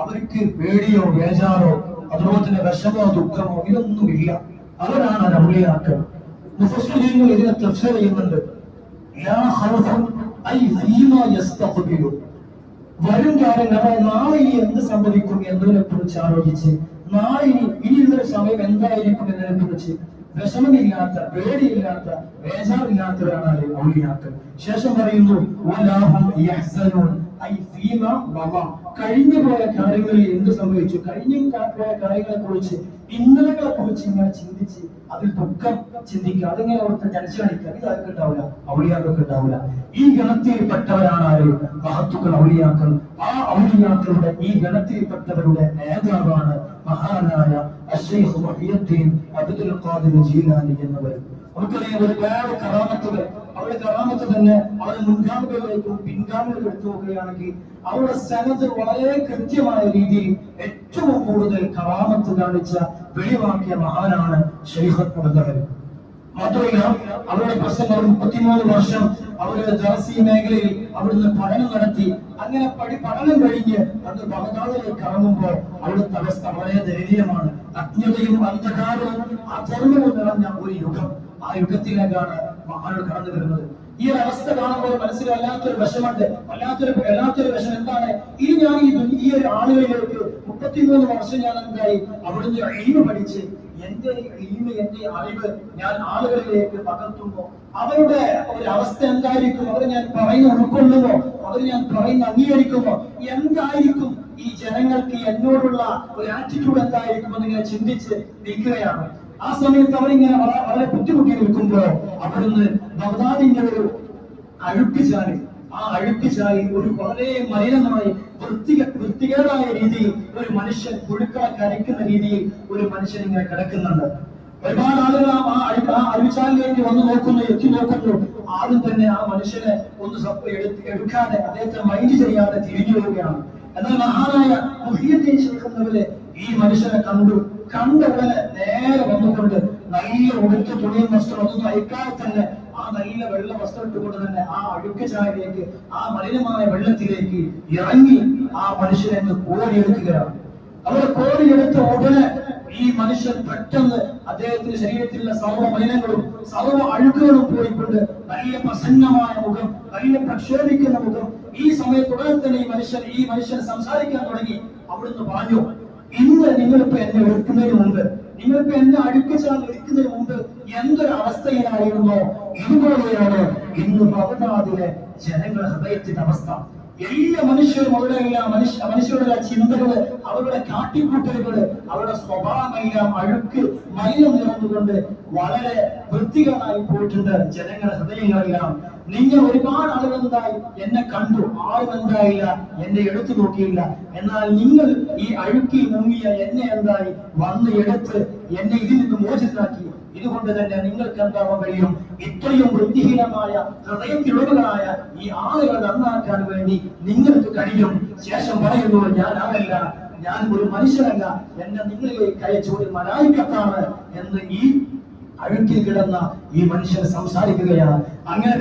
അവർക്ക് പേടിയോ ബേജാറോ അതുപോലെ തന്നെ വിഷമോ ദുഃഖമോ ഇതൊന്നുമില്ല. അവരാണ് മുഫസ്സിരീങ്ങൾ ഇതിനെ തഫ്സീർ ചെയ്യുന്നുണ്ട്. വരും കാര്യം നമ്മൾ നാളെ എന്ത് സംഭവിക്കും എന്നതിനെ കുറിച്ച് ആലോചിച്ച് നാളെ ഇനി ഇനിയുള്ള സമയം എന്തായിരിക്കും എന്നതിനെ കുറിച്ച് വിഷമമില്ലാത്ത പേടിയില്ലാത്ത ബേജാറില്ലാത്തവരാണ് ഔലിയാക്കൾ. ശേഷം പറയുന്നു കഴിഞ്ഞു പോയ കാര്യങ്ങളിൽ എന്ത് സംഭവിച്ചു? കഴിഞ്ഞു പോയ കാര്യങ്ങളെ കുറിച്ച് ഇന്നലകളെ കുറിച്ച് ഇങ്ങനെ ചിന്തിച്ച് അതിൽ ദുഃഖം ചിന്തിക്കുക അതിങ്ങനെ അവിടുത്തെ ടെൻഷൻ അടിക്കുക ഇത് ഉണ്ടാവില്ല? ഔളിയാക്കൾക്ക് ഉണ്ടാവില്ല. ഈ ഗണത്തിൽപ്പെട്ടവരാണ് ആര് മഹത്തുക്കൾ ഔലിയാക്കൾ. ആ ഔലിയാക്കളുടെ ഈ ഗണത്തിൽപ്പെട്ടവരുടെ നേതാവാണ് മഹാനായ Ashaikh Muhiyuddin Abdul Qadir Jilani എന്നവർ. നമുക്കറിയാം ഒരുപാട് കറാമത്തുകൾ അവരുടെ കറാമത്ത് തന്നെ അവരുടെ മുൻഗാമികളിലേക്കും പിൻഗാമികൾ എടുത്തു നോക്കുകയാണെങ്കിൽ അവരുടെ സനത് വളരെ കൃത്യമായ രീതിയിൽ ഏറ്റവും കൂടുതൽ കറാമത്ത് കാണിച്ച വെളിവാക്കിയ മഹാനാണ് മുതലവർ മാത്രമല്ല അവരുടെ പ്രശ്നങ്ങൾ മുപ്പത്തിമൂന്ന് വർഷം അവരുടെ ദർസി മേഖലയിൽ അവിടുന്ന് പഠനം നടത്തി. അങ്ങനെ പഠി പഠനം കഴിഞ്ഞ് അന്ന് ബഹദാദിലേക്ക് ഇറങ്ങുമ്പോൾ അവിടുത്തെ അവസ്ഥ വളരെ ദയനീയമാണ്. അജ്ഞതയും അന്ധകാരവും അധർമ്മവും നിറഞ്ഞ ഒരു യുഗം. ആ യുഗത്തിലേക്കാണ് മഹാനോട് കടന്നു വരുന്നത്. ഈ ഒരു അവസ്ഥ കാണുമ്പോൾ മനസ്സിൽ വല്ലാത്തൊരു വിഷമുണ്ട് വല്ലാത്തൊരു വല്ലാത്തൊരു വശം എന്താണ്? ഇനി ഞാൻ ഈ ഈ ഒരു ആളുകളിലേക്ക് മുപ്പത്തിമൂന്ന് വർഷം ഞാൻ എന്തായി? അവിടുന്ന് എഴുമ പഠിച്ച് എന്റെ എളിമ എന്റെ അറിവ് ഞാൻ ആളുകളിലേക്ക് പകർത്തുന്നു. അവരുടെ ഒരു അവസ്ഥ എന്തായിരിക്കും? അവർ ഞാൻ പറയുന്ന ഉൾക്കൊള്ളുമോ അവർ ഞാൻ പറയുന്ന അംഗീകരിക്കുമോ എന്തായിരിക്കും ഈ ജനങ്ങൾക്ക് എന്നോടുള്ള ഒരു ആറ്റിറ്റ്യൂഡ് എന്തായിരിക്കും എന്ന് ഇങ്ങനെ ചിന്തിച്ച് നിൽക്കുകയാണ്. ആ സമയത്ത് അവരിങ്ങനെ വളരെ ബുദ്ധിമുട്ടി നിൽക്കുമ്പോൾ അവിടുന്ന് ബഗ്ദാദിന്റെ ഒരു അഴുക്ക് ചാരി ആ അഴുക്ക് ചായി ഒരു വളരെ മലിനമായി വൃത്തിക വൃത്തികേടായ രീതിയിൽ ഒരു മനുഷ്യൻ പുഴുക്കളെ കരയ്ക്കുന്ന രീതിയിൽ ഒരു മനുഷ്യൻ ഇങ്ങനെ കിടക്കുന്നുണ്ട്. ഒരുപാട് ആളുകൾ ആ ആ അഴിച്ചാലിലേക്ക് വന്ന് നോക്കുന്നു എത്തി നോക്കുന്നു. ആരും തന്നെ ആ മനുഷ്യനെ ഒന്ന് സപ്പ് എടുക്കാതെ അദ്ദേഹത്തെ മൈൻഡ് ചെയ്യാതെ തിരിഞ്ഞു പോവുകയാണ്. എന്നാൽ മഹാനായ മുഹിയദ്ദീൻ ശേഖുന്നവര് ഈ മനുഷ്യനെ കണ്ടു. കണ്ട ഉടനെ നേരെ വന്നുകൊണ്ട് നല്ല ഉടുത്ത് തുണിയും വസ്ത്രം ഒന്നും അയക്കാതെ തന്നെ ആ നല്ല വെള്ള വസ്ത്രം ഇട്ടുകൊണ്ട് തന്നെ ആ അഴുക്ക് ചായയിലേക്ക് ആ മലിനമായ വെള്ളത്തിലേക്ക് ഇറങ്ങി ആ മനുഷ്യനെ കോരിയെടുക്കുകയാണ്. അവർ കോരിയെടുത്ത ഉടനെ ഈ മനുഷ്യൻ പെട്ടെന്ന് അദ്ദേഹത്തിന്റെ ശരീരത്തിലുള്ള സർവ മലിനങ്ങളും സർവ അഴുക്കുകളും പോയിക്കൊണ്ട് നല്ല പ്രസന്നമായ മുഖം നല്ല പ്രക്ഷോഭിക്കുന്ന മുഖം ഈ സമയത്ത് ഉടനെ തന്നെ ഈ മനുഷ്യൻ ഈ മനുഷ്യൻ സംസാരിക്കാൻ തുടങ്ങി. അവിടുന്ന് പറഞ്ഞു ഇന്ന് നിങ്ങളിപ്പോ എന്നെ എടുക്കുന്നതിന് മുമ്പ് നിങ്ങളിപ്പോ എന്നെ അടുപ്പിച്ചാൽ എടുക്കുന്നതിന് മുമ്പ് എന്തൊരു അവസ്ഥയിലായിരുന്നു ഇതുപോലെയാണ് ഇന്ന് ബഗ്ദാദിലെ ജനങ്ങളുടെ ഹൃദയത്തിന്റെ അവസ്ഥ. എല്ലാ മനുഷ്യരും അവരുടെ എല്ലാ മനുഷ്യ മനുഷ്യരുടെ ചിന്തകൾ അവരുടെ കാട്ടിക്കൂട്ടലുകൾ അവരുടെ സ്വഭാവമെല്ലാം അഴുക്ക് മലിനം നിറഞ്ഞുകൊണ്ട് വളരെ വൃത്തികേടായി പോയിട്ടുണ്ട് ജനങ്ങളുടെ ഹൃദയങ്ങളെല്ലാം. നിങ്ങൾ ഒരുപാട് ആളുകൾ എന്തായി എന്നെ കണ്ടു. ആരും എന്തായില്ല എന്നെ എടുത്തു നോക്കിയില്ല. എന്നാൽ നിങ്ങൾ ഈ അഴുക്കിൽ മുങ്ങിയ എന്നെ എന്തായി? വന്ന് എടുത്ത് എന്നെ ഇതിൽ നിന്ന് മോചിതനാക്കി. ഇതുകൊണ്ട് തന്നെ നിങ്ങൾക്ക് എന്താവാൻ കഴിയും? ഇത്രയും വൃത്തിഹീനമായ ഹൃദയത്തിലുള്ളവരായ ഈ ആളുകളെ നന്നാക്കാൻ വേണ്ടി നിങ്ങൾക്ക് കഴിയും. ശേഷം പറയുന്നു ഞാൻ ആരല്ല ഞാൻ ഒരു മനുഷ്യനല്ല. എന്നെ നിങ്ങളിലേക്ക് അയച്ച മലായിക്കത്താണ് എന്ന് ഈ അഴുക്കിൽ കിടന്ന ഈ മനുഷ്യൻ സംസാരിക്കുകയാണ്. അങ്ങനെ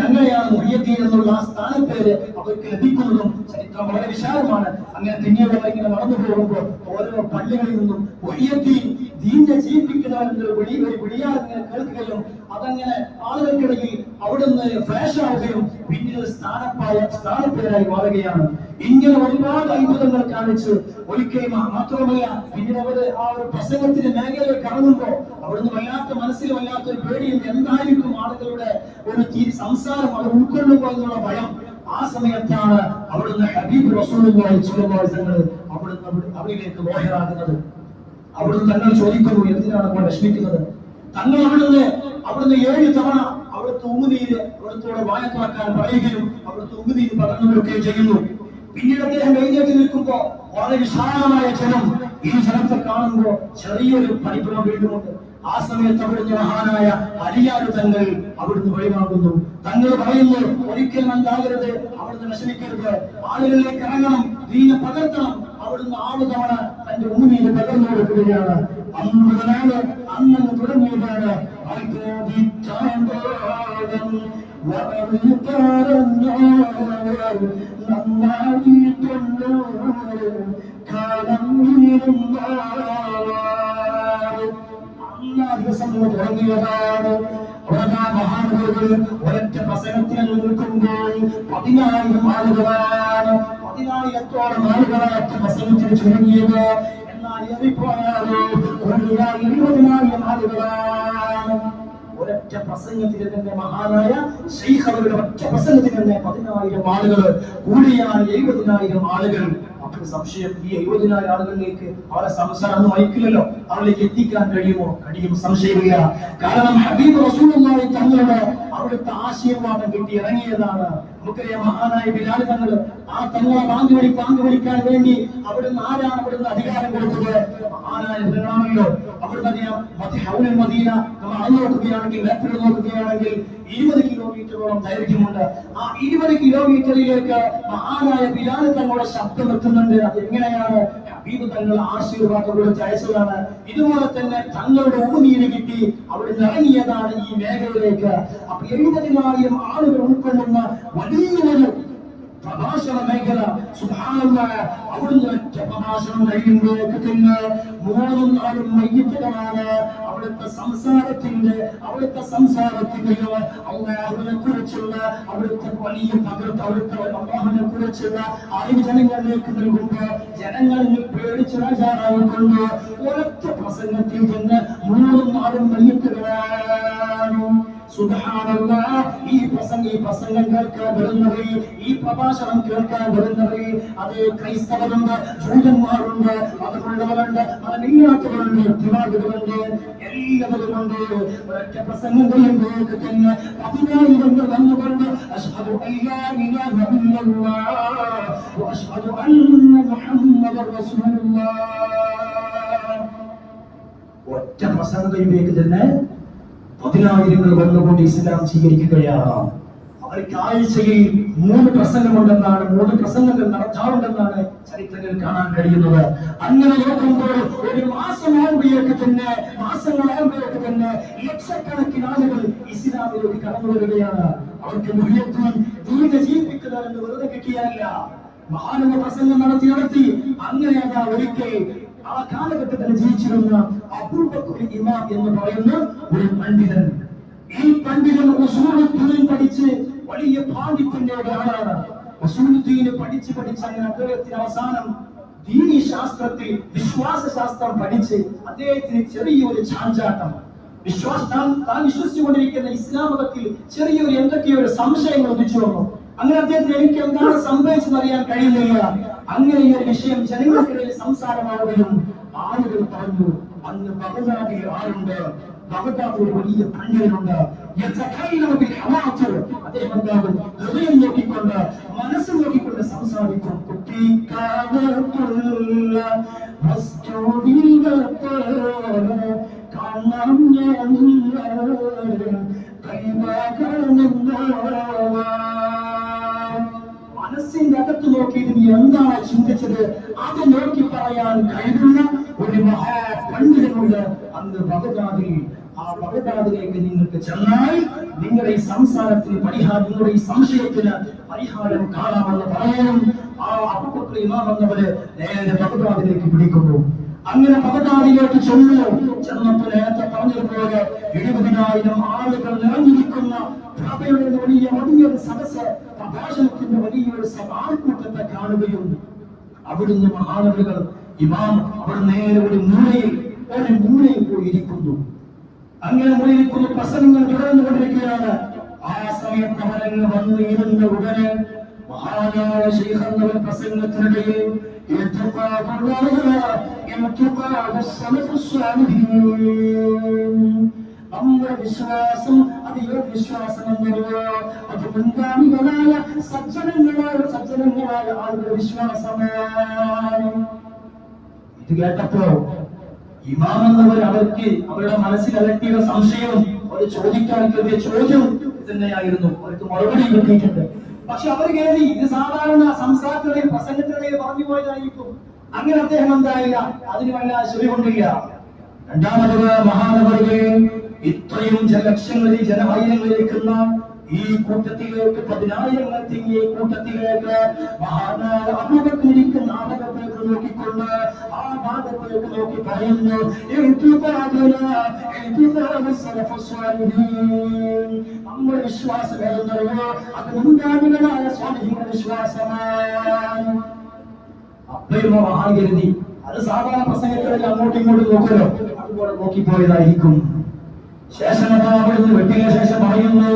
അങ്ങനെയാണ് മുഹിയദ്ദീൻ എന്നുള്ള ആ സ്ഥാനപ്പേര് അവർക്ക് ലഭിക്കുന്നതും ചരിത്രം വളരെ വിശാലമാണ്. അങ്ങനെ പിന്നീട് നടന്നു പോകുമ്പോൾ ഓരോ പള്ളികളിൽ നിന്നും മുഹിയദ്ദീൻ ദീനെ ജീവിപ്പിക്കുന്നവൻ എന്നൊരു വിളി ഒരു വിളിയാൽ ഇങ്ങനെ കേൾക്കുകയും അതങ്ങനെ ആളുകൾക്കിടയിൽ അവിടുന്ന് ഫ്ലാഷ് പിന്നീട് സ്ഥാനപ്പായ സ്ഥാനപ്പേരായി മാറുകയാണ്. ഇങ്ങനെ ഒരുപാട് അത്ഭുതങ്ങൾ കാണിച്ച് ഒരിക്കലും മാത്രമല്ല പിന്നീട് അവർ ആ ഒരു പ്രസംഗത്തിന്റെ മേഖലയിൽ കടന്നുമ്പോ അവിടുന്ന് വല്ലാത്ത മനസ്സിൽ വല്ലാത്ത ഒരു പേടിയും എന്തായിരിക്കും ആളുകളുടെ ഒരു സംസാരം അവർ ഉൾക്കൊള്ളുമ്പോൾ എന്നുള്ള ഭയം? ആ സമയത്താണ് അവിടുന്ന് ഹബീബ് അലൈഹി വസല്ലം അവിടുന്ന് അവിടെ- അവരിലേക്ക് മോഹരാകുന്നത് അവിടുന്ന് തങ്ങൾ ചോദിക്കുന്നു എന്തിനാണ് നമ്മൾ വിഷമിക്കുന്നത്? തങ്ങൾ അവിടുന്ന് അവിടുന്ന് ഏഴ് തവണ അവിടുത്തെ ഉമ്മുനീര് അവിടുത്തോടെ വായക്കാക്കാൻ പറയുകയും അവിടുത്തെ ഉമ്മുനീര് പകർന്നുകൊടുക്കുകയും ചെയ്യുന്നു. പിന്നീട് അദ്ദേഹം എഴുന്നേറ്റ് നിൽക്കുമ്പോ വളരെ വിശാലമായ ജനം ഈ ജനത്തെ കാണുമ്പോൾ ചെറിയൊരു പരിഭ്രമം വീണ്ടുമുണ്ട് ആ സമയത്ത് അവിടുന്ന് മഹാനായ അരിയാറ് തങ്ങൾ അവിടുന്ന് വഴിമാകുന്നു തങ്ങൾ പറയുന്നു ഒരിക്കൽ എന്താകരുത് അവിടുന്ന് നശിപ്പിക്കരുത് ആളുകളിലേക്ക് ഇറങ്ങണം നീനെ പകർത്തണം അവിടുന്ന് ആറ് തവണ തന്റെ ഭൂമിയിൽ പകർന്നു കൊടുക്കുകയാണ് അന്ന് മുതലാണ് അന്നു തുടങ്ങിയതാണ് തുടങ്ങിയതാണ് മഹാനഗരങ്ങൾ ഒരൊറ്റ പ്രസംഗത്തിൽ നിൽക്കുമ്പോൾ പതിനായിരം ആളുകളാണ് പതിനായിരത്തോളം ആളുകളാണ് പ്രസംഗത്തിന് ചുരുങ്ങിയത് എന്നാൽ ഏറിപ്പോയാലോ ഒരു ഇരുപതിനായിരം ആളുകളാണ് ഒരൊറ്റ പ്രസംഗത്തിൽ തന്നെ മഹാനായ അവരുടെ ഒറ്റ പ്രസംഗത്തിൽ തന്നെ പതിനായിരം ആളുകൾ കൂടിയാണ് എഴുപതിനായിരം ആളുകൾ. അപ്പോൾ സംശയം ഈ എഴുപതിനായിരം ആളുകളിലേക്ക് അവരെ സംസാരം അയക്കില്ലല്ലോ അവരിലേക്ക് എത്തിക്കാൻ കഴിയുമോ? കഴിയും. സംശയമില്ല. കാരണം ഹബീബ് റസൂലുള്ളാഹി തങ്ങളുടെ അവിടുത്തെ ആശീർവാദം കിട്ടി ഇറങ്ങിയതാണ്. നമുക്കറിയാം മഹാനായ ബിലാൽ തങ്ങൾ ആ തങ്ങളെ പാങ്ക് വിളി പാങ്ക് വിളിക്കാൻ വേണ്ടി അവിടുന്ന് ആരാണ് അവിടുന്ന് അധികാരം കൊടുത്തത്? മഹാനായ ബിലാണല്ലോ അവിടുന്ന് അറിയാം മദീന നമ്മൾ അളന്ന് നോക്കുകയാണെങ്കിൽ ഇരുപത് കിലോമീറ്ററോളം ദൈർഘ്യമുണ്ട്. ആ ഇരുപത് കിലോമീറ്ററിലേക്ക് മഹാനായ ബിലാൽ തങ്ങളുടെ ശബ്ദം എത്തുന്നുണ്ട്. അത് എങ്ങനെയാണ്? ഹബീബ് തങ്ങൾ ആശീർവാദം കൊടുത്ത് അയച്ചതാണ്. ഇതുപോലെ തന്നെ തങ്ങളുടെ ഭൂമിയിൽ കിട്ടി അവിടെ ഇറങ്ങിയതാണ് ഈ മേഖലയിലേക്ക്. അപ്പൊ എഴുപതിനായിരം ആളുകൾ ഉൾക്കൊള്ളുന്ന വലിയൊരു പ്രഭാഷണ മേഖല. സുഭാനമായ അവിടുന്ന് ഒറ്റ പ്രഭാഷണം കഴിയുമ്പോഴേക്ക് തന്നെ മൂന്നും നാലും മയ്യത്തുകളാണ് അവിടുത്തെ സംസാരത്തിന്റെ അവിടുത്തെ സംസാരത്തിന്റെയോ അള്ളാഹുവിനെ കുറിച്ചുള്ള അവിടുത്തെ വലിയ പകർത്ത് അവിടുത്തെ അള്ളാഹുവിനെ കുറിച്ചുള്ള അറിവ് ജനങ്ങളിലേക്ക് നൽകുമ്പോൾ ജനങ്ങളിൽ പേടിച്ച് രാജാറായിക്കൊണ്ട് ഒരൊറ്റ പ്രസംഗത്തിൽ തന്നെ മൂന്നും നാലും മയ്യത്തുകളാണ്. ഈ പ്രസംഗം ഈ പ്രസംഗം കേൾക്കാൻ വരുന്നത് ഈ പ്രഭാഷണം കേൾക്കാൻ വരുന്നത് അത് ക്രൈസ്തവരുണ്ട് ജൂതന്മാരുണ്ട് മതമുള്ളവരുണ്ട് മതമില്ലാത്തവരുണ്ട് വിവാഹിതരുണ്ട് എല്ലാവരുമുണ്ട്. ഒരൊറ്റ പ്രസംഗം കഴിയുമ്പോഴേക്ക് തന്നെ പതിനായിരങ്ങൾ വന്നുകൊണ്ട് അഷ്ഹദു അഷ്ഹദു അന്ന മുഹമ്മദർ റസൂലുള്ളാഹ്. ഒറ്റ പ്രസംഗം കഴിയുമ്പോഴേക്ക് തന്നെ പതിനായിരങ്ങൾ വന്നുകൊണ്ട് ഇസ്ലാം സ്വീകരിക്കുകയാണ്. അവർക്ക് ആഴ്ചയിൽ മൂന്ന് പ്രസംഗമുണ്ടെന്നാണ് മൂന്ന് പ്രസംഗങ്ങൾ നടത്താറുണ്ടെന്നാണ് ചരിത്രങ്ങൾ കാണാൻ കഴിയുന്നത്. അങ്ങനെ നോക്കുമ്പോൾ ഒരു മാസമാകുമ്പോഴേക്ക് തന്നെ മാസങ്ങളാകുമ്പോഴേക്ക് തന്നെ ലക്ഷക്കണക്കിന് ആളുകൾ ഇസ്ലാമിലേക്ക് കടന്നു വരികയാണ്. അവർക്ക് മുഹ്യത്വം ദീന ജീവിക്കുന്നതെന്ന് വെറുതെ കിട്ടിയല്ല മഹാനവ പ്രസംഗം നടത്തി നടത്തി അങ്ങനെ അതാ ഒരിക്കൽ ആ കാലഘട്ടത്തിൽ ജീവിച്ചിരുന്ന അബൂബക്കർ ഇമാം എന്ന് പറയുന്ന ഒരു പണ്ഡിതൻ. ഈ പണ്ഡിതൻ ഉസൂലുദ്ദീൻ പഠിച്ച് വലിയ പാണ്ഡിത്യന്റെ ഒരാളാണ് ഉസൂലുദ്ദീന് പഠിച്ച് പഠിച്ച് അങ്ങനെ അദ്ദേഹത്തിന് അവസാനം ദീനി ശാസ്ത്രത്തിൽ വിശ്വാസ ശാസ്ത്രം പഠിച്ച് അദ്ദേഹത്തിന് ചെറിയൊരു ചാഞ്ചാട്ടം. വിശ്വാസ താൻ വിശ്വസിച്ചുകൊണ്ടിരിക്കുന്ന ഇസ്ലാമതത്തിൽ ചെറിയൊരു എന്തൊക്കെയോ ഒരു സംശയങ്ങൾ ഉദിച്ചു വന്നു. അങ്ങനെ അദ്ദേഹത്തിന് എനിക്ക് എന്താണ് സംഭവിച്ചെന്ന് അറിയാൻ കഴിയുന്നില്ല. അങ്ങനെ ഈ ഒരു വിഷയം ജനങ്ങൾക്കിടയിൽ സംസാരമാവുകയും ആളുകൾ പറഞ്ഞു അന്ന് ബഗദാദിൽ ആളുണ്ട് ബഗദാദിൽ ഒരു വലിയ പണ്ഡിതനുണ്ട്. അദ്ദേഹം എന്താകും? ഹൃദയം നോക്കിക്കൊണ്ട് മനസ്സ് നോക്കിക്കൊണ്ട് സംസാരിക്കും. വസ്തുവിൽ കാണാം ഞാൻ കൈവാകണമെന്നോവാം മനസ്സിന്റെ അകത്ത് നോക്കിയിട്ട് നീ എന്താണ് ചിന്തിച്ചത്? അത് നോക്കി പറയാൻ കഴിവുള്ള ഒരു മഹാപണ്ഡിതനുണ്ട് അന്ന് ബഗദാദിൽ. ആ ബഗദാദിലേക്ക് നിങ്ങൾക്ക് ചെന്നാൽ നിങ്ങളുടെ ഈ സംസാരത്തിന് പരിഹാരം നിങ്ങളുടെ ഈ സംശയത്തിന് പരിഹാരം കാണാമെന്ന് പറയാനും ആ അപ്പുപുത്ര ഇമാം എന്നവര് നേരെ ബഗദാദിലേക്ക് പിടിക്കുന്നു. അങ്ങനെ ബഗദാദിലേക്ക് ചെന്നു. ചെന്നപ്പോൾ നേരത്തെ പറഞ്ഞതുപോലെ എഴുപതിനായിരം ആളുകൾ നിറഞ്ഞിരിക്കുന്ന സദസ് പ്രഭാഷണത്തിന്റെ വലിയൊരു സ- ആൾക്കൂട്ടത്തെ കാണുകയും അവിടുന്ന് മഹാനവികൾ ഇമാം അവിടെ നേരെ ഒരു മൂലയിൽ ഒരു മൂലയിൽ പോയിരിക്കുന്നു. അങ്ങനെ മൂലയിരിക്കുന്ന പ്രസംഗങ്ങൾ തുടർന്നുകൊണ്ടിരിക്കുകയാണ്. ആ സമയത്ത് അവരങ്ങ് വന്ന് ഇരുന്ന ഉടനെ മഹാനായ ശൈഖന്നവൻ പ്രസംഗത്തിനിടയിൽ നമ്മുടെ വിശ്വാസം അത് ഏത് വിശ്വാസം എന്നറിയോ അത് മുൻഗാമികളായ സജ്ജനങ്ങളായ സജ്ജനങ്ങളായ ആളുടെ വിശ്വാസമാണ്. ഇത് കേട്ടപ്പോ ഇമാം അവർക്ക് അവരുടെ മനസ്സിൽ അലട്ടിയ സംശയവും അവർ ചോദിക്കാൻ കരുതിയ ചോദ്യം തന്നെയായിരുന്നു അവർക്ക് മറുപടി കിട്ടിയിട്ടുണ്ട്. പക്ഷെ അവർ കരുതി ഇത് സാധാരണ സംസാരത്തിനിടയിൽ പ്രസംഗത്തിനിടയിൽ പറഞ്ഞു പോയതായിരിക്കും. അങ്ങനെ അദ്ദേഹം എന്തായില്ല? അതിന് വല്ല ശ്രീ കൊണ്ടില്ല. രണ്ടാമത് മഹാനവറുകൾ ഇത്രയും ജനലക്ഷങ്ങളിൽ ജനമായിരങ്ങളിലേക്കുന്ന ഈ കൂട്ടത്തിലേക്ക് പതിനായിരങ്ങൾ തിങ്ങിയ കൂട്ടത്തിലേക്ക് മഹാനായ അബൂബക്കറിക്ക് നാടകത്തേക്ക് നോക്കിക്കൊണ്ട് ആ ഭാഗത്തേക്ക് നോക്കി പറയുന്നു. നമ്മുടെ വിശ്വാസം ഏതെന്നറിയോ അത് മുൻഗാമികളായ സ്വാമിജിയുടെ വിശ്വാസമാണ് അപ്പയും മഹാകരുതി അത് സാധാരണ പ്രസംഗത്തിലൊക്കെ അങ്ങോട്ടും ഇങ്ങോട്ടും നോക്കുമല്ലോ അതുപോലെ നോക്കിപ്പോയതായിരിക്കും ശേഷം അതാ അവിടുന്ന് വെട്ടിയ ശേഷം പറയുന്നു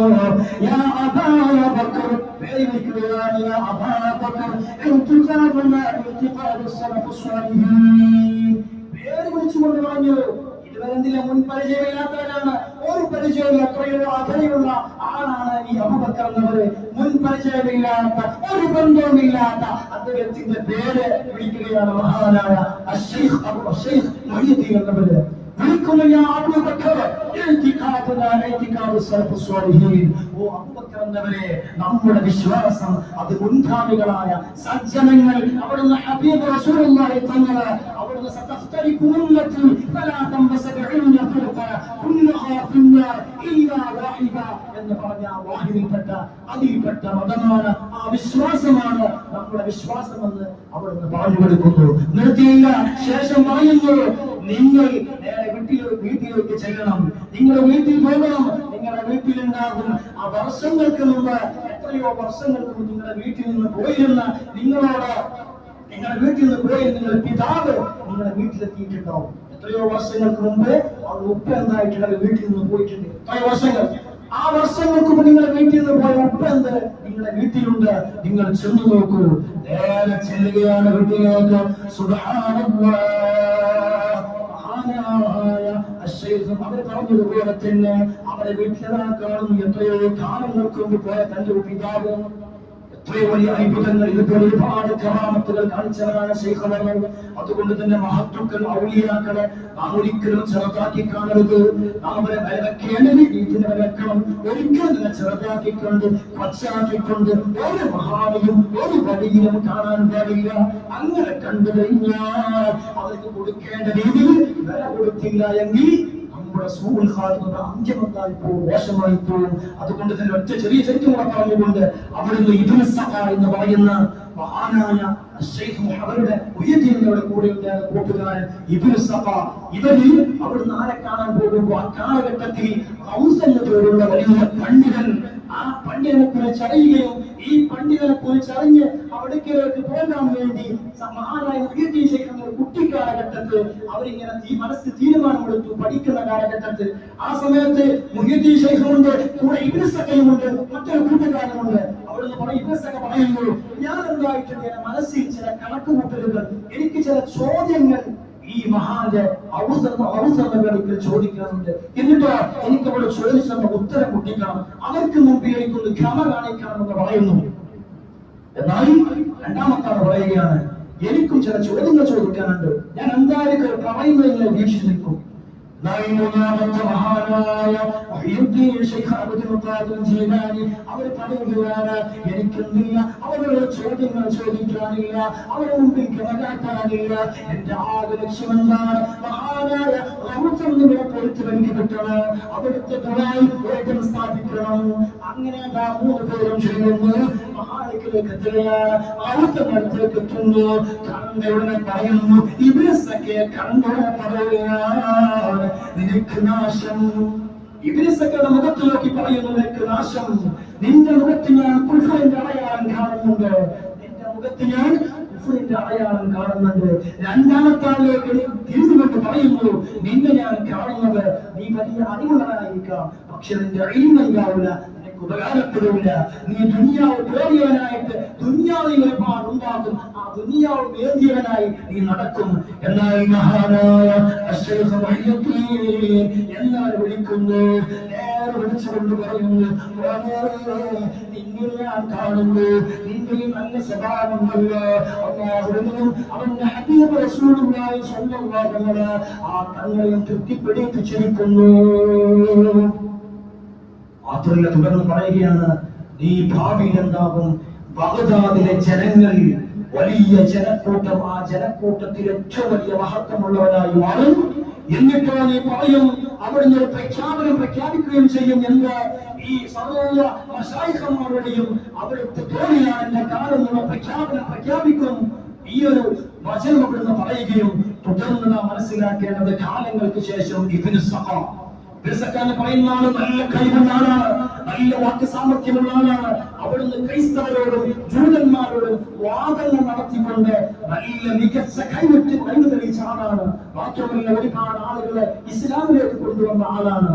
പേര് വിളിച്ചുകൊണ്ട് പറഞ്ഞു ഇതുവരെ മുൻ പരിചയമില്ലാത്തവരാണ് ഒരു പരിചയവും എത്രയോ അകലെയുള്ള ആളാണ് ഈ അബൂബക്കർ എന്നവര്. മുൻ പരിചയമില്ലാത്ത ഒരു ബന്ധവുമില്ലാത്ത അദ്ദേഹത്തിന്റെ പേര് വിളിക്കുകയാണ് മഹാനായ അഷൈഖ് അബു അഷൈഖ് മൊയ്യദ്ദീൻ എന്നവര്. വിളിക്കുന്നു അബൂബക്കർ ഓ അബൂബക്കർ എന്നവരെ നമ്മുടെ വിശ്വാസം അത് മുൻഗാമികളായ സജ്ജനങ്ങൾ അവിടുന്ന് ഹബീബ് റസൂലുള്ളാഹി തങ്ങളെ അവിടുന്ന് സതഫ്തരിക്കു ഉമ്മത്തി ഫലാതം വസബഈന ഫിർഖ കുല്ലുഹാ ഫിന്നാർ ഇല്ലാ വാഹിദ എന്ന് പറഞ്ഞ ആ വാഹിദിൽപ്പെട്ട അതിൽപ്പെട്ട മതമാണ് ആ വിശ്വാസമാണ്. നമ്മുടെ വിശ്വാസമെന്ന് അവിടുന്ന് പറഞ്ഞു കൊടുക്കുന്നു നിർത്തിയില്ല. ശേഷം പറയുന്നു നിങ്ങൾ നേരെ വീട്ടിലേക്ക് വീട്ടിലേക്ക് ചെല്ലണം. നിങ്ങളുടെ വീട്ടിൽ പോകണം. നിങ്ങളുടെ വീട്ടിലുണ്ടാകും. ആ വർഷങ്ങൾക്ക് മുമ്പ് എത്രയോ വർഷങ്ങൾക്ക് മുമ്പ് നിങ്ങളുടെ വീട്ടിൽ നിന്ന് പോയിരുന്ന നിങ്ങളോട് നിങ്ങളുടെ വീട്ടിൽ നിന്ന് പോയി നിങ്ങളുടെ പിതാവ് നിങ്ങളുടെ വീട്ടിലെത്തിയിട്ടുണ്ടാവും എത്രയോ വർഷങ്ങൾക്ക് മുമ്പേ ആ ഉപ്പ എന്തായിട്ടുള്ള വീട്ടിൽ നിന്ന് പോയിട്ടുണ്ട്. എത്രയോ വർഷങ്ങൾ. ആ വർഷങ്ങൾക്ക് മുമ്പ് നിങ്ങളുടെ വീട്ടിൽ നിന്ന് പോയ ഉപ്പ എന്ത്? നിങ്ങളുടെ വീട്ടിലുണ്ട്. നിങ്ങൾ ചെന്നു നോക്കൂ. നേരെ ചെല്ലുകയാണ് വീട്ടിലേക്ക്. അവർ പറഞ്ഞതുപോലെ തന്നെ അവരെ വീട്ടിലാ എത്രയോ കാലങ്ങൾക്ക് മുമ്പ് പോയ തന്റെ പിതാവ് എത്രയോ വലിയ അത്ഭുതങ്ങൾ ഇതുപോലെ ഒരുപാട് കറാമത്തുകൾ കാണിച്ചവരാണ് ശൈഖവങ്ങൾ. അതുകൊണ്ട് തന്നെ മഹത്വക്കൾ ഔലിയാക്കളെ നാം ഒരിക്കലും ചെറുതാക്കി കാണരുത്. നാം അവരെ വിലക്കേണ്ടത് ഇതിനെ വിലക്കണം ഒരിക്കലും തന്നെ ചെറുതാക്കിക്കൊണ്ട് പച്ചാക്കിക്കൊണ്ട് ഒരു മഹാവിയും ഒരു വഴിയിലും കാണാൻ പാടില്ല. അങ്ങനെ കണ്ടു കഴിഞ്ഞാൽ അവർക്ക് കൊടുക്കേണ്ട രീതിയിൽ വില കൊടുത്തില്ല എങ്കിൽ നമ്മുടെ സൂൽ ഖാദിമയുടെ അന്ത്യമെന്തായി പോകും മോശമായി പോകും അതുകൊണ്ട് തന്നെ ഒറ്റ ചെറിയ ചരിത്രം കൂടെ പറഞ്ഞുകൊണ്ട് അവിടുന്ന് ഇബ്നു സഖ എന്ന് പറയുന്ന മഹാനായ അവരുടെ ഉയർത്തിയുടെ കൂടെ ഉണ്ടായിരുന്ന കൂട്ടുകാരൻ ഇബ്നു സഭ ഇവർ അവിടുന്ന് ആരെ കാണാൻ പോകുമ്പോൾ ആ കാലഘട്ടത്തിൽ ഹൗസ് എന്ന പേരുള്ള വലിയ പണ്ഡിതൻ ആ പണ്ഡിതനെ കുറിച്ച് അറിയുകയും ഈ പണ്ഡിതനെ കുറിച്ച് അറിഞ്ഞ് അവിടേക്കിലേക്ക് പോകാൻ വേണ്ടി മഹാനായ ഉയർത്തി ശേഖരങ്ങൾ കുട്ടിക്കാലഘട്ടത്തിൽ അവരിങ്ങനെ തീ മനസ്സിൽ തീരുമാനമെടുത്തു പഠിക്കുന്ന കാലഘട്ടത്തിൽ. ആ സമയത്ത് മുഹിദ്ദീൻ ശേഖമുണ്ട് കൂടെ ഇബ്രസക്കയുമുണ്ട് മറ്റൊരു കൂട്ടുകാരനുണ്ട് അവിടുന്ന് പറയും ഇബ്രസക്ക പറയുമ്പോൾ ഞാൻ എന്തായിട്ടുണ്ട് എന്റെ മനസ്സിൽ ചില കണക്കുകൂട്ടലുകൾ എനിക്ക് ചില ചോദ്യങ്ങൾ ഈ മഹാന്റെ അവസരം അവസരങ്ങൾക്ക് ചോദിക്കാറുണ്ട്. എന്നിട്ടോ എനിക്ക് അവിടെ ചോദിച്ചെന്ന ഉത്തരം കുട്ടിക്കണം അവർക്ക് മുമ്പിൽ എനിക്കൊന്ന് ക്ഷമ കാണിക്കണമെന്ന് പറയുന്നു. എന്നാൽ രണ്ടാമത്താണ് പറയുകയാണ് എനിക്കും ചില ചോദ്യങ്ങൾ ചോദിക്കാനുണ്ട്. ഞാൻ പറയുന്നത് നിങ്ങൾ വീക്ഷിച്ചു നിൽക്കും മൂന്നാമത്തെ മഹാനായ അവർ പറയുകയാണ് എനിക്കെന്തില്ല? അവരുടെ ചോദ്യങ്ങൾ ചോദിക്കാനില്ല അവരുടെ മുമ്പിൽ കിടക്കാനില്ല എന്റെ ആകെ ലക്ഷ്യം എന്താണ് മഹാനായ റൗത്തം ഇവിടെ എനിക്ക് കിട്ടണം അവിടുത്തെ വേഗം സ്ഥാപിക്കണം. അങ്ങനെ മൂന്ന് പേരും ചെയ്യുന്നു. മഹാലിക്കിലേക്ക് എത്തുകയാണ് അവിടുത്തെ അടുത്തേക്ക് എത്തുന്നു കണ്ടയുടനെ പറയുന്നു ഇബ്രസക്കെ കണ്ടയുടനെ പറയുകയാണ് നിനക്ക് നാശം. ഇബ്രസക്കയുടെ മുഖത്ത് നോക്കി പറയുന്നു നിനക്ക് നാശം. നിന്റെ മുഖത്ത് ഞാൻ കുഫറിന്റെ അടയാളം കാണുന്നുണ്ട്. നിന്റെ മുഖത്ത് ഞാൻ കുഫറിന്റെ അടയാളം കാണുന്നുണ്ട്. രണ്ടാമത്തെ തിരിഞ്ഞുകൊണ്ട് പറയുന്നു നിന്നെ ഞാൻ കാണുന്നത് നീ വലിയ അറിവുള്ളവനായിരിക്കാം പക്ഷെ നിന്റെ അഴിമല്ലാവില്ല നിനക്ക് ഉപകാരപ്പെടില്ല നീ ദുനിയാവ് പേടിയവനായിട്ട് ദുനിയാവിൽ ഒരുപാട് ഉണ്ടാകും. ആ ദുനിയാവ് വേദിയവനായി നീ നടക്കും. എന്നാൽ മഹാനായ മുഹയ്യദ്ദീൻ വിളിക്കുന്നു. നേരെ വിളിച്ചുകൊണ്ട് പറയുന്നു "മോനെ, നിന്നെ ഞാൻ കാണുന്നു. നിന്റെ ഈ നല്ല സ്വഭാവമുണ്ടല്ലോ. അള്ളാഹുവിനും അവന്റെ ഹബീബ് അലൈഹി വസല്ലം ആ തങ്ങളെയും തൃപ്തിപ്പെടുത്തിച്ചിരിക്കുന്നു മാത്രമല്ല തുടർന്ന് പറയുകയാണ് നീ ഭാവിയിൽ എന്താകും ബഗ്ദാദിലെ ജനങ്ങൾ വലിയ ജനക്കൂട്ടം ആ ജനക്കൂട്ടത്തിൽ ഏറ്റവും വലിയ മഹത്വമുള്ളവനായി മാറും. എന്നിട്ടോ നീ പറയും അവിടുന്ന് ഒരു പ്രഖ്യാപനം പ്രഖ്യാപിക്കുകയും ചെയ്യും എന്ന് ഈ സർവ മഷായിഖന്മാരുടെയും അവിടുത്തെ തോന്നിയാണ് എന്റെ കാലം എന്നുള്ള പ്രഖ്യാപനം പ്രഖ്യാപിക്കും. ഈ ഒരു വചനം അവിടുന്ന് പറയുകയും തുടർന്ന് നാം മനസ്സിലാക്കേണ്ടത് കാലങ്ങൾക്ക് ശേഷം ഇതിന് സഹ എന്ന് പറയുന്ന ആൾ നല്ല കഴിവുള്ള ആളാണ് നല്ല വാക്ക് സാമർഥ്യമുള്ള ആളാണ് അവിടുന്ന് ക്രൈസ്തവരോടും ജൂതന്മാരോടും വാദങ്ങൾ നടത്തിക്കൊണ്ട് നല്ല മികച്ച കൈവറ്റ് കഴിവ് തെളിയിച്ച ആളാണ്. മാത്രമല്ല ഒരുപാട് ആളുകളെ ഇസ്ലാമിലേക്ക് കൊണ്ടുവന്ന ആളാണ്.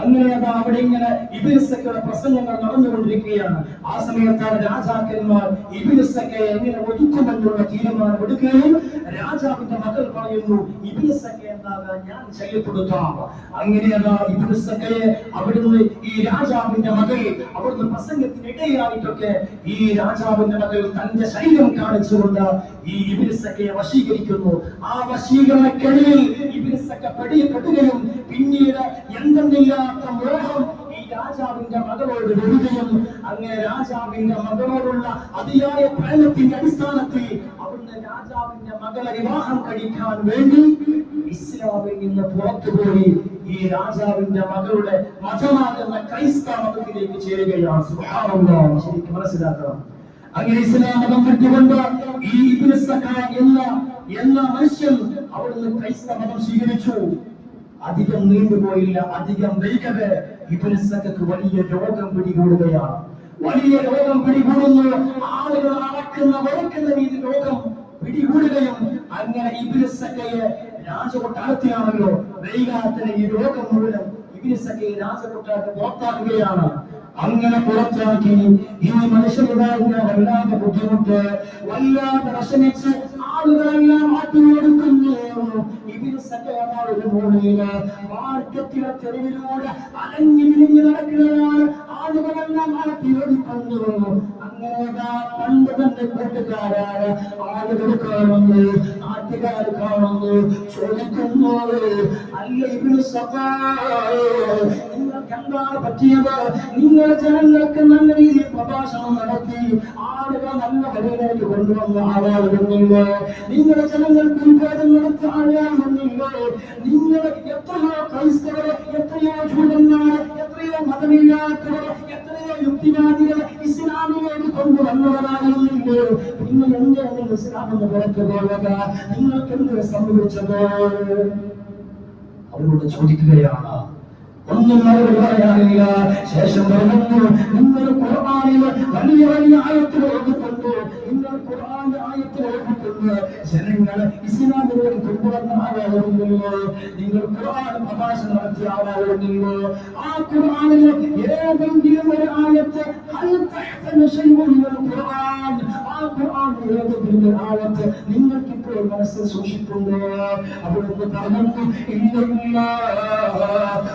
അങ്ങനെ അത് അവിടെ ഇങ്ങനെ ഇബിരിസക്കയുടെ പ്രസംഗങ്ങൾ നടന്നുകൊണ്ടിരിക്കുകയാണ്. ആ സമയത്താണ് രാജാക്കന്മാർ ഇബിരിസക്കയെ എങ്ങനെ ഒതുക്കുമെന്നുള്ള തീരുമാനം എടുക്കുകയും രാജാവിന്റെ മകൾ പറയുന്നു ഇബിനിസക്കയെ എന്താകാൻ ഞാൻ ശല്യപ്പെടുത്താം. അങ്ങനെ അതാ ഇബിനിസക്കയെ അവിടുന്ന് ഈ രാജാവിന്റെ മകൾ അവിടുന്ന് പ്രസംഗത്തിനിടയിലായിട്ടൊക്കെ ഈ രാജാവിന്റെ മകൾ തന്റെ ശൈലം കാണിച്ചുകൊണ്ട് ഈ ഇബിനിസക്കയെ വശീകരിക്കുന്നു. ആ വശീകരണക്കിടയിൽ ഇബിനിസക്ക പെടിയപ്പെടുകയും പിന്നീട് എന്തെന്നില്ലാത്ത മോഹം ഈ രാജാവിന്റെ മകളോട് വരികയും അങ്ങനെ രാജാവിന്റെ മകളോടുള്ള അതിയായ പ്രേമത്തിന്റെ അടിസ്ഥാനത്തിൽ അവിടുന്ന് രാജാവിന്റെ മകളെ വിവാഹം കഴിക്കാൻ വേണ്ടി ഇസ്ലാമിൽ നിന്ന് പുറത്തുപോയി ഈ രാജാവിന്റെ മകളുടെ മതമാകുന്ന ക്രൈസ്തവ മതത്തിലേക്ക് ചേരുകയാണ്. സ്വഭാവം ശരിക്കും മനസ്സിലാക്കണം. അങ്ങനെ ഇസ്ലാം മതം വിട്ടുകൊണ്ട് ഈ എന്ന എന്ന മനുഷ്യൻ അവിടുന്ന് ക്രൈസ്തവ മതം സ്വീകരിച്ചു. അധികം നീണ്ടുപോയില്ല അധികം വൈകവേ. ഇബ്നു സക്കക്ക് വലിയ രോഗം പിടികൂടുകയാണ്. വലിയ രോഗം പിടികൂടുന്നു. ആളുകൾ നടക്കുന്ന വഴിക്കുന്ന രീതി രോഗം പിടികൂടുകയും അങ്ങനെ ഇബ്നു സക്കയെ രാജകൊട്ടാരത്തിലാണല്ലോ. വൈകാത്തിന് ഈ രോഗം മുഴുവൻ ഇബ്നു സക്കയെ രാജകൊട്ടാരത്തെ പുറത്താക്കുകയാണ്. അങ്ങനെ പുറത്താക്കി ഈ മനുഷ്യരുണ്ടായിരുന്ന വല്ലാതെ ബുദ്ധിമുട്ട് വല്ലാതെ വിഷമിച്ച് ആളുകളെല്ലാം മാറ്റിയെടുക്കുന്നു ഇതിന് സകലമായ മൂലയിൽ മാർക്കറ്റിലെ തെരുവിലൂടെ അലഞ്ഞു വിരിഞ്ഞു നടക്കുന്നതാണ് ആളുകളെല്ലാം മാറ്റിയെടുക്കുന്നു അങ്ങനെ പണ്ട് തന്നെ കൂട്ടുകാരാണ് ആളുകൾ കാണുന്നു നാട്ടുകാർ കാണുന്നു ചോദിക്കുന്നു അല്ല ഇതിന് സഭാ നിങ്ങൾക്ക് എന്താണ് പറ്റിയത്? നിങ്ങൾ ജനങ്ങൾക്ക് നല്ല രീതിയിൽ പ്രഭാഷണം നടത്തി ആളുകൾ നല്ല വഴിയിലേക്ക് കൊണ്ടുവന്ന ആളാകുന്നില്ല നിങ്ങളുടെ ജനങ്ങൾക്ക് ഉദ്ഘാടനം നടത്തിയ ആളാകുന്നില്ല നിങ്ങൾ എത്രയോ ക്രൈസ്തവരെ എത്രയോ ജൂതന്മാരെ എത്രയോ മതമില്ലാത്തവരെ എത്രയോ യുക്തിവാദികളെ ഇസ്ലാമിലേക്ക് കൊണ്ടുവന്നവരാകുന്നില്ല പിന്നെ എന്താണ് നിങ്ങൾ ഇസ്ലാമെന്ന് പുറത്തു പോവുക നിങ്ങൾക്ക് എന്ത് സംഭവിച്ചത് അവരോട് ചോദിക്കുകയാണ് ഒന്നും മറുപടി പറയാനില്ല. ശേഷം പറഞ്ഞു നിങ്ങൾ ഖുർആനിൽ വലിയ വലിയ ആയത്തുകൾ ഓതിക്കൊണ്ട് നിങ്ങൾ ഖുർആന്റെ ആയത്തുകൾ ഓതിക്കൊണ്ട് ജനങ്ങളെ ഇസ്ലാമിലേക്ക് കൊണ്ടുവന്ന ആളാകുന്നില്ല നിങ്ങൾ ഖുർആൻ പ്രഭാഷണം നടത്തിയ ആളാകുന്നില്ല ആ ഖുർആനിൽ ഏതെങ്കിലും ഒരു ആയത്ത് ഹൽ തഹ്തന ശൈഉൻ മിനൽ ഖുർആൻ ആ ഖുർആനിൽ ഏതെങ്കിലും ഒരു ആയത്ത് നിങ്ങൾക്ക് ഇപ്പോൾ മനസ്സിൽ സൂക്ഷിക്കുന്നു അവിടുന്ന് പറഞ്ഞു ഇല്ല ഇല്ല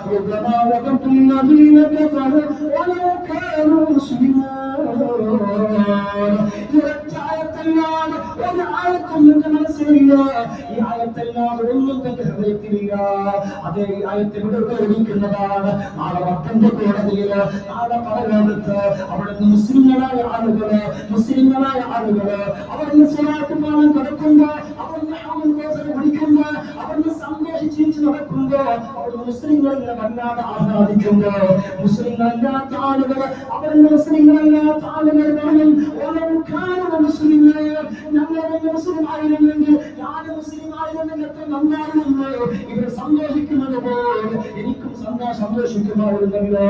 ربما وقت الذين كفروا ولو كانوا مسلمين ആയത്തല്ലാതെ ഒരു ആയത്തും നിന്റെ മനസ്സിലില്ല ഈ ആയത്തല്ലാതെ ഒന്നും നിന്റെ ഹൃദയത്തിലില്ല അതേ ഈ ആയത്ത് ഇവിടെ ഉപയോഗിക്കുന്നതാണ് നാളെ വക്കന്റെ കോടതിയിൽ നാളെ പരലോകത്ത് അവിടുന്ന് മുസ്ലിങ്ങളായ ആളുകൾ മുസ്ലിങ്ങളായ ആളുകൾ അവിടുന്ന് ഹാമൽ കോസൽ കുടിക്കുമ്പോ അവിടുന്ന് സന്തോഷിച്ചിരിച്ച് നടക്കുമ്പോ മുസ്ലിങ്ങൾ മുസ്ലിങ്ങളെ വല്ലാതെ ആഹ്ലാദിക്കുമ്പോ മുസ്ലിങ്ങളല്ലാത്ത ആളുകൾ അവിടുന്ന് മുസ്ലിങ്ങളല്ലാത്ത ആളുകൾ പറയും മുസ്ലിങ്ങളെ ഞങ്ങളെ മുസ്ലിം ആയിരുന്നെങ്കിൽ ഞാൻ മുസ്ലിം ആയിരുന്നെങ്കിൽ എത്ര നന്നായിരുന്നു. ഇവർ സന്തോഷിക്കുന്നത് പോലെ എനിക്കും സന്തോഷം സന്തോഷിക്കുമായിരുന്നല്ലോ.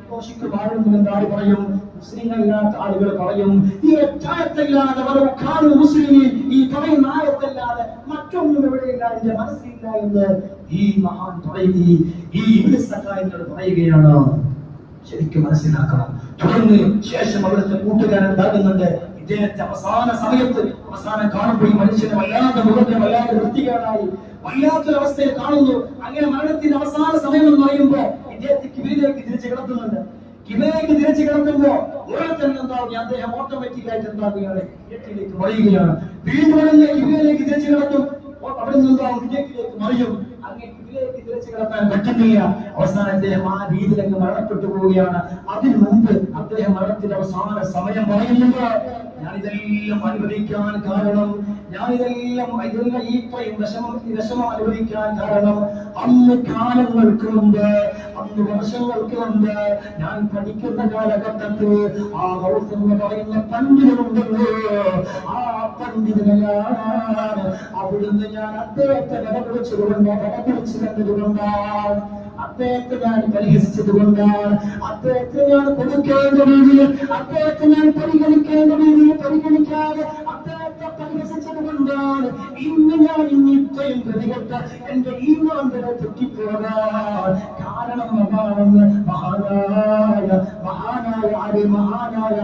സന്തോഷിക്കുമായിരുന്നു എന്നാണ് പറയും? മുസ്ലിങ്ങളല്ലാത്ത ആളുകൾ പറയും. ഈ ഒറ്റായത്തല്ലാതെ മുസ്ലിം ഈ പറയുന്ന ആയത്തല്ലാതെ മറ്റൊന്നും എവിടെയില്ല എന്റെ മനസ്സിലില്ല എന്ന് ഈ മഹാൻ തുടങ്ങി ഈ ഇബ്നു സക്ക പറയുകയാണ്. ശരിക്കും മനസ്സിലാക്കണം. തുടർന്ന് ശേഷം അവിടുത്തെ കൂട്ടുകാരൻ ഉണ്ടാകുന്നുണ്ട് ഇദ്ദേഹത്തെ അവസാന സമയത്ത് അവസാനം കാണുമ്പോൾ മനുഷ്യനെ വല്ലാതെ മുഖത്തെ വല്ലാതെ വൃത്തികേടായി വല്ലാത്തൊരവസ്ഥയിൽ കാണുന്നു. അങ്ങനെ മരണത്തിന്റെ അവസാന സമയം എന്ന് പറയുമ്പോ ഇദ്ദേഹത്തെ കിവിലേക്ക് തിരിച്ചു കിടത്തുന്നുണ്ട് കിബിലേക്ക് തിരിച്ചു കിടത്തുമ്പോ ഓരോരുത്തരും എന്താവും അദ്ദേഹം ഓട്ടോമാറ്റിക്കായിട്ട് എന്താകുകയാണ് കിഴക്കിലേക്ക് മറിയുകയാണ്. വീണ്ടും കിബിലേക്ക് തിരിച്ചു കിടത്തും അവിടെ നിന്നുണ്ടാവും കിഴക്കിലേക്ക് മറിയും. തിരിച്ചു പറ്റുന്നില്ല. അവസാനം അദ്ദേഹം ആ രീതിയിൽ അങ്ങ് മരണപ്പെട്ടു പോവുകയാണ്. അതിനു മുമ്പ് അദ്ദേഹം മരണത്തിന്റെ അവസാന സമയം പറയുന്നത് ഞാൻ ഇതെല്ലാം അനുവദിക്കാൻ കാരണം ഞാൻ ഇതെല്ലാം ഇതെല്ലാം ഈ വിഷമം വിഷമം അനുഭവിക്കാൻ കാരണം അന്ന് കാലങ്ങൾക്ക് മുമ്പ് അന്ന് വർഷങ്ങൾക്ക് മുമ്പ് ഞാൻ പഠിക്കുന്ന കാലഘട്ടത്തിൽ ആ ഗൗസ് എന്ന് പറയുന്ന പണ്ഡിതനുണ്ടല്ലോ. ആ പണ്ഡിതനെല്ലാം അവിടുന്ന് ഞാൻ അദ്ദേഹത്തെ വിലപിടിച്ചതുകൊണ്ട് വിലപിടിച്ചു കണ്ടതുകൊണ്ടാണ് അദ്ദേഹത്തെ ഞാൻ പരിഹസിച്ചത് കൊണ്ടാണ് അദ്ദേഹത്തെ ഞാൻ കൊടുക്കേണ്ട രീതിയിൽ അദ്ദേഹത്തെ ഞാൻ പരിഗണിക്കേണ്ട രീതിയിൽ പരിഗണിക്കാതെ പരിഹസിച്ചത് കൊണ്ടാണ് ഇന്ന് ഞാൻ ഇന്ന് ഇത്രയും പ്രതികെട്ട എന്റെ ഈ മാന്തരെ തെറ്റിപ്പോകാൻ കാരണം അതാണെന്ന് മഹാനായ മഹാനായ ആരെ? മഹാനായ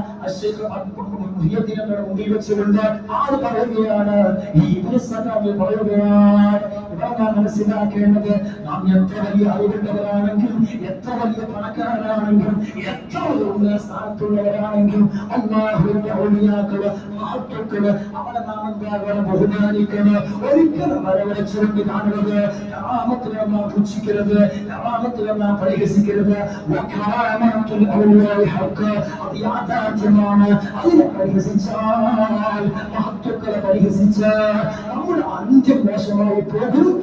മുമ്പിൽ വെച്ചുകൊണ്ട് ആര് പറയുകയാണ്? ഈ പുരസ്കാരം പറയുകയാണ് ഇവിടെ നാം മനസ്സിലാക്കേണ്ടത് നാം എത്ര വലിയ അറിവുള്ളവരാണെങ്കിലും എത്ര വലിയ പണക്കാരാണെങ്കിലും എത്ര ഉന്നത സ്ഥാനത്തുള്ളവരാണെങ്കിലും അള്ളാഹുവിന്റെ ഔലിയാക്കൾ മഹത്വക്കൾ അവരെ നാം എന്താകണം ബഹുമാനിക്കണം. ഒരിക്കലും വരവരച്ചുകൊണ്ട് കാണരുത്. രാമത്തിനെ നാം പുച്ഛിക്കരുത്. രാമത്തിനെ നാം പരിഹസിക്കരുത്. അത് യാഥാർത്ഥ്യമാണ്. അതിനെ പരിഹസിച്ചാൽ മഹത്വക്കളെ പരിഹസിച്ചാൽ നമ്മുടെ അന്ത്യം മോശമായി പോകും.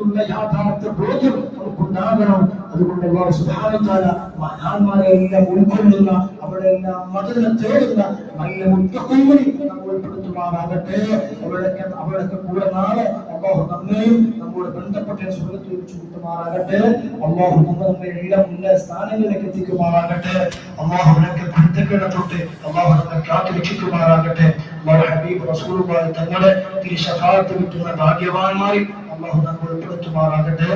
എന്നുള്ള യാഥാർത്ഥ്യ ബോധ്യം നമുക്കുണ്ടാകണം. അതുകൊണ്ട് വ തആല മഹാന്മാരെ എല്ലാം ഉൾക്കൊള്ളുന്ന അവിടെ എല്ലാം മതത്തിനെ തേടുന്ന നല്ല മുത്തക്കൂലി നമ്മൾ ഉൾപ്പെടുത്തുമാറാകട്ടെ. അവരുടെയൊക്കെ അവരുടെയൊക്കെ കൂടെ നാളെ അള്ളാഹു നമ്മയും നമ്മോട് ബന്ധപ്പെട്ട സുഹൃത്തിൽ വെച്ച് കൂട്ടുമാറാകട്ടെ. അള്ളാഹു നമ്മൾ നമ്മെ എല്ലാം ഉന്ന സ്ഥാനങ്ങളിലേക്ക് എത്തിക്കുമാറാകട്ടെ. അള്ളാഹുവിനൊക്കെ കുരുത്തക്കേട തൊട്ട് അള്ളാഹു നമ്മെ കാത്തു രക്ഷിക്കുമാറാകട്ടെ ഹബീബ് റസൂലുള്ളാഹി തങ്ങളെ തിരുശഫാത്ത് കിട്ടുന്ന ഭാഗ്യവാന്മാരിൽ അള്ളാഹു നമ്മൾ ഉൾപ്പെടുത്തുമാറാകട്ടെ